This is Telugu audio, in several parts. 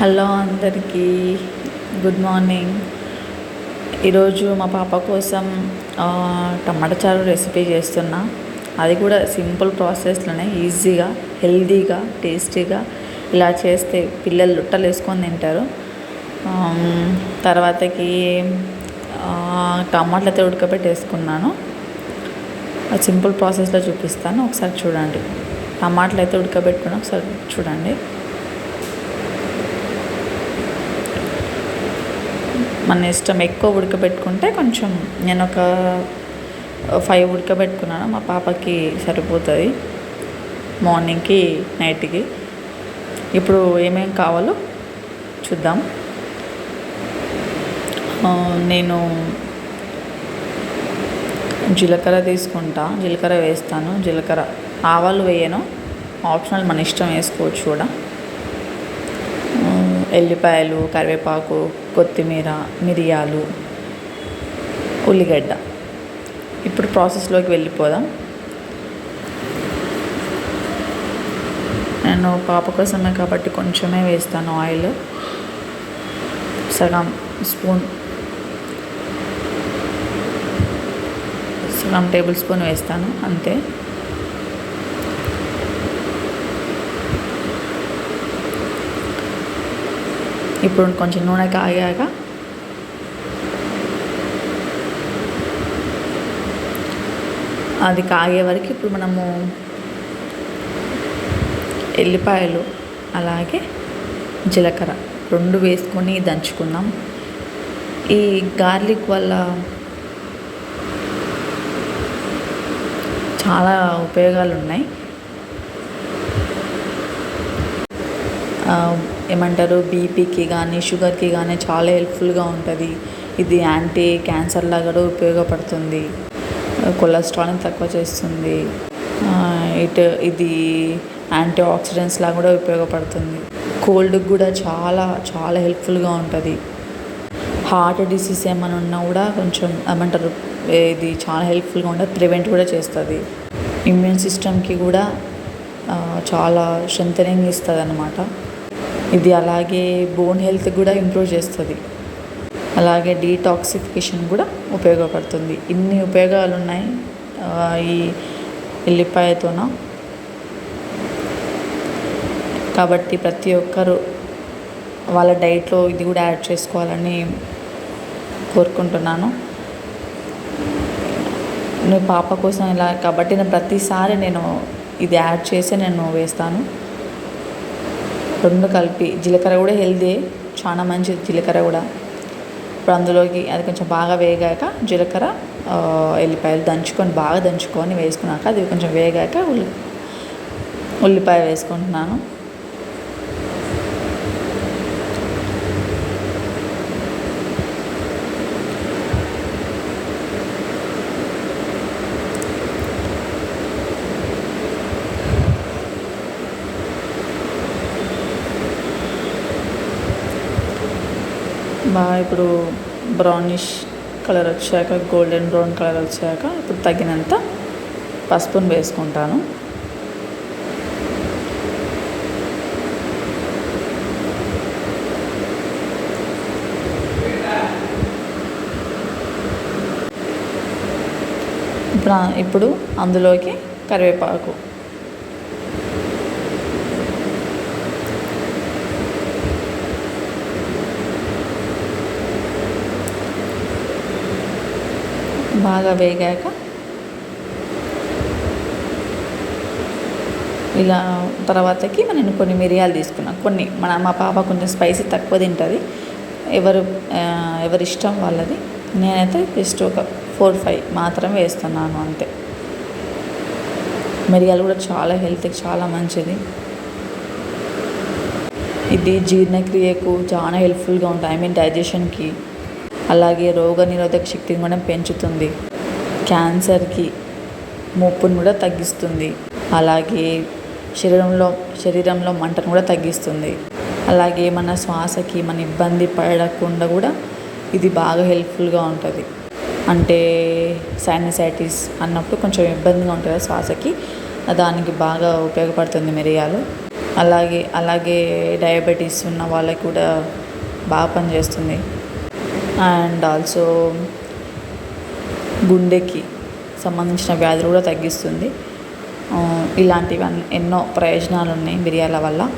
హలో అందరికీ గుడ్ మార్నింగ్. ఈరోజు మా పాప కోసం టమాటా చారు రెసిపీ చేస్తున్నా. అది కూడా సింపుల్ ప్రాసెస్లోనే ఈజీగా హెల్దీగా టేస్టీగా ఇలా చేస్తే పిల్లలు లుట్టలు వేసుకొని తింటారు. తర్వాతకి టమాటలు టమాటాలు అయితే ఉడకబెట్టేసుకున్నాను సింపుల్ ప్రాసెస్లో చూపిస్తాను. ఒకసారి చూడండి. టమాటాలు అయితే ఉడకబెట్టుకుని ఒకసారి చూడండి. మన ఇష్టం ఎక్కువ ఉడకబెట్టుకుంటే కొంచెం నేను ఒక ఫైవ్ ఉడకబెట్టుకున్నాను. మా పాపకి సరిపోతుంది. మార్నింగ్కి నైట్కి. ఇప్పుడు ఏమేమి కావాలో చూద్దాం. నేను జీలకర్ర తీసుకుంటా. జీలకర్ర వేస్తాను. జీలకర్ర ఆవాలు వేయను. ఆప్షనల్ మన ఇష్టం వేసుకోవచ్చు కూడా. ఎల్లిపాయలు కరివేపాకు కొత్తిమీర మిరియాలు ఉల్లిగడ్డ. ఇప్పుడు ప్రాసెస్లోకి వెళ్ళిపోదాం. నేను పాప కోసమే కాబట్టి కొంచెమే వేస్తాను ఆయిల్. సగం స్పూన్ సగం టేబుల్ స్పూన్ వేస్తాను అంతే. ఇప్పుడు కొంచెం నూనె కాగాక అది కాగే వరకు ఇప్పుడు మనము ఎల్లిపాయలు అలాగే జీలకర్ర రెండు వేసుకొని దంచుకుందాం. ఈ గార్లిక్ వల్ల చాలా ఉపయోగాలు ఉన్నాయి ఏమంటారు బీపీకి కానీ షుగర్కి కానీ చాలా హెల్ప్ఫుల్గా ఉంటుంది. ఇది యాంటీ క్యాన్సర్ లాగా కూడా ఉపయోగపడుతుంది. కొలెస్ట్రాల్ని తక్కువ చేస్తుంది. ఇటు ఇది యాంటీ ఆక్సిడెంట్స్ లాగా కూడా ఉపయోగపడుతుంది. కోల్డ్కి కూడా చాలా చాలా హెల్ప్ఫుల్గా ఉంటుంది. హార్ట్ డిసీజ్ ఏమైనా ఉన్నా కూడా కొంచెం ఏమంటారు ఇది చాలా హెల్ప్ఫుల్గా ఉంటుంది. ప్రివెంట్ కూడా చేస్తుంది. ఇమ్యూన్ సిస్టమ్కి కూడా చాలా స్ట్రెంథనింగ్ ఇస్తుంది అనమాట ఇది అలాగే బోన్ హెల్త్ కూడా ఇంప్రూవ్ చేస్తుంది. అలాగే డీటాక్సిఫికేషన్ కూడా ఉపయోగపడుతుంది. ఇన్ని ఉపయోగాలు ఉన్నాయి ఈ ఎల్లిపాయతోన. కాబట్టి ప్రతి ఒక్కరు వాళ్ళ డైట్లో ఇది కూడా యాడ్ చేసుకోవాలని కోరుకుంటున్నాను. నేను పాప కోసం ఇలా కాబట్టి నేను ప్రతిసారి నేను ఇది యాడ్ చేసి నేను వేస్తాను. రెండు కలిపి జీలకర్ర కూడా హెల్దీ చాలా మంచిది జీలకర్ర కూడా. ఇప్పుడు అందులోకి అది కొంచెం బాగా వేగాక జీలకర్ర ఎల్లిపాయలు దంచుకొని బాగా దంచుకొని వేసుకున్నాక అది కొంచెం వేగాక ఉల్లి ఉల్లిపాయ వేసుకుంటున్నాను. బాగా ఇప్పుడు బ్రౌనిష్ కలర్ వచ్చాక గోల్డెన్ బ్రౌన్ కలర్ వచ్చాక ఇప్పుడు తగినంత పసుపును వేసుకుంటాను. ఇప్పుడు ఇప్పుడు అందులోకి కరివేపాకు. బాగా వేగాక ఇలా తర్వాతకి నేను కొన్ని మిరియాలు తీసుకున్నాను కొన్ని మన మా పాప కొంచెం స్పైసీ తక్కువ తింటుంది. ఎవరు ఎవరి ఇష్టం వాళ్ళది. నేనైతే జస్ట్ ఒక ఫోర్ ఫైవ్ మాత్రమే వేస్తున్నాను అంతే. మిరియాలు కూడా చాలా హెల్త్కి చాలా మంచిది. ఇది జీర్ణక్రియకు చాలా హెల్ప్ఫుల్గా ఉంటుంది ఐ మీన్ డైజెషన్కి అలాగే రోగ నిరోధక శక్తిని కూడా పెంచుతుంది. క్యాన్సర్కి ముప్పును కూడా తగ్గిస్తుంది. అలాగే శరీరంలో శరీరంలో మంటను కూడా తగ్గిస్తుంది. అలాగే మన శ్వాసకి మన ఇబ్బంది పడకుండా కూడా ఇది బాగా హెల్ప్ఫుల్గా ఉంటుంది. అంటే సైనసైటిస్ అన్నప్పుడు కొంచెం ఇబ్బందిగా ఉంటుంది శ్వాసకి. దానికి బాగా ఉపయోగపడుతుంది మిరియాలు. అలాగే అలాగే డయాబెటీస్ ఉన్న వాళ్ళకి కూడా బాగా పనిచేస్తుంది. అండ్ ఆల్సో గుండెకి సంబంధించిన వ్యాధులు కూడా తగ్గిస్తుంది. ఇలాంటివి ఎన్నో ప్రయోజనాలు ఉన్నాయి మిరియాల వల్ల.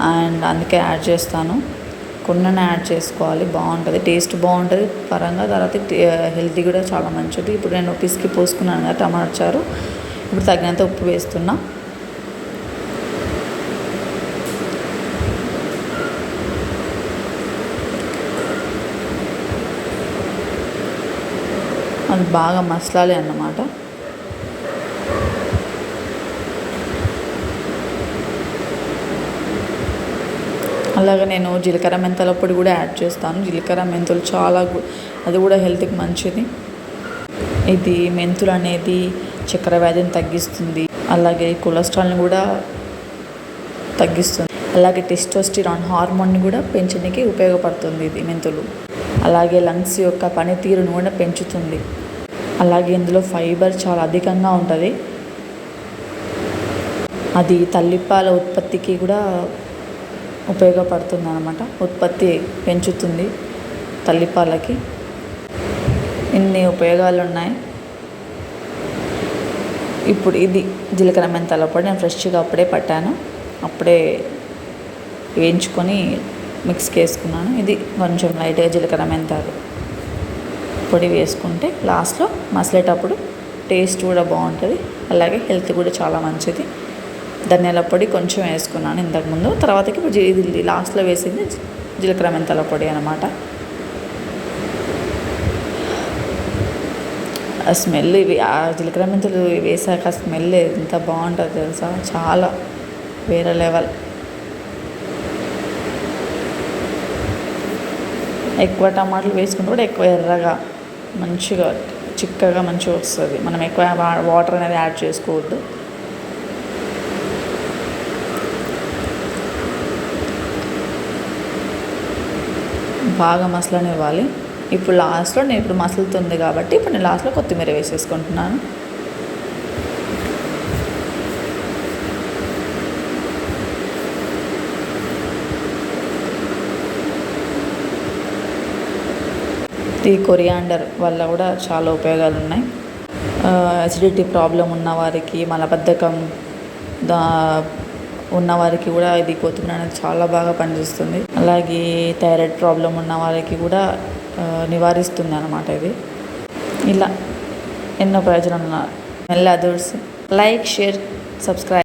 అండ్ అందుకే యాడ్ చేస్తాను. కొన్ననే యాడ్ చేసుకోవాలి. బాగుంటుంది. టేస్ట్ బాగుంటుంది. పరంగా తర్వాత హెల్తీ కూడా చాలా మంచిది. ఇప్పుడు నేను పిసికి పోసుకున్నాను కదా టమాటా చారు. ఇప్పుడు తగినంత ఉప్పు వేస్తున్నా. అది బాగా మసలాలి అన్నమాట. అలాగే నేను జీలకర్ర మెంతుల పొడి కూడా యాడ్ చేస్తాను. జీలకర్ర మెంతులు చాలా అది కూడా హెల్త్కి మంచిది. ఇది మెంతులు అనేది చక్కెర వ్యాధిని తగ్గిస్తుంది. అలాగే కొలెస్ట్రాల్ని కూడా తగ్గిస్తుంది. అలాగే టెస్టోస్టిరాన్ హార్మోన్ని కూడా పెంచడానికి ఉపయోగపడుతుంది ఇది మెంతులు. అలాగే లంగ్స్ యొక్క పనితీరును కూడా పెంచుతుంది. అలాగే ఇందులో ఫైబర్ చాలా అధికంగా ఉంటుంది. అది తల్లిపాల ఉత్పత్తికి కూడా ఉపయోగపడుతుంది అనమాట ఉత్పత్తి పెంచుతుంది తల్లిపాలకి. ఇన్ని ఉపయోగాలు ఉన్నాయి ఇప్పుడు ఇది జీలకర్ర మెంతాల పొడి నేను ఫ్రెష్గా అప్పుడే పట్టాను. అప్పుడే వేయించుకొని మిక్స్కి వేసుకున్నాను ఇది కొంచెం లైట్గా జీలకర్ర మెంతాలు. పొడి వేసుకుంటే లాస్ట్లో మసలేటప్పుడు టేస్ట్ కూడా బాగుంటుంది. అలాగే హెల్త్ కూడా చాలా మంచిది. ధనియాల పొడి కొంచెం వేసుకున్నాను ఇంతకుముందు. తర్వాతకి ఇప్పుడు ఇది లాస్ట్లో వేసింది జీలకర్ర మెంతాల పొడి అనమాట ఆ స్మెల్ ఇవి ఆ జీలకర్ర మెంతులు వేసాక స్మెల్ ఎంత బాగుంటుంది తెలుసా? చాలా వేరే లెవెల్. ఎక్కువ టమాటాలు వేసుకుంటే కూడా ఎక్కువ ఎర్రగా మంచిగా చిక్కగా మంచిగా వస్తుంది. మనం ఎక్కువ వా- వాటర్ అనేది యాడ్ చేసుకోవద్దు. బాగా మసలనివ్వాలి. ఇప్పుడు లాస్ట్లో నేను ఇప్పుడు మసలుతుంది కాబట్టి ఇప్పుడు నేను లాస్ట్లో కొత్తిమీర వేసేసుకుంటున్నాను. ఈ కొరియాండర్ వల్ల కూడా చాలా ఉపయోగాలు ఉన్నాయి. అసిడిటీ ప్రాబ్లం ఉన్న వారికి మలబద్ధకం దా ఉన్నవారికి కూడా ఇది కొత్తిమీర అనేది చాలా బాగా పనిచేస్తుంది. అలాగే థైరాయిడ్ ప్రాబ్లం ఉన్న వారికి కూడా నివారిస్తుంది అనమాట ఇది. ఇలా ఎన్నో ప్రయోజనాలు ఉన్నాయి. మెల్ల అదర్స్ లైక్ షేర్ సబ్స్క్రైబ్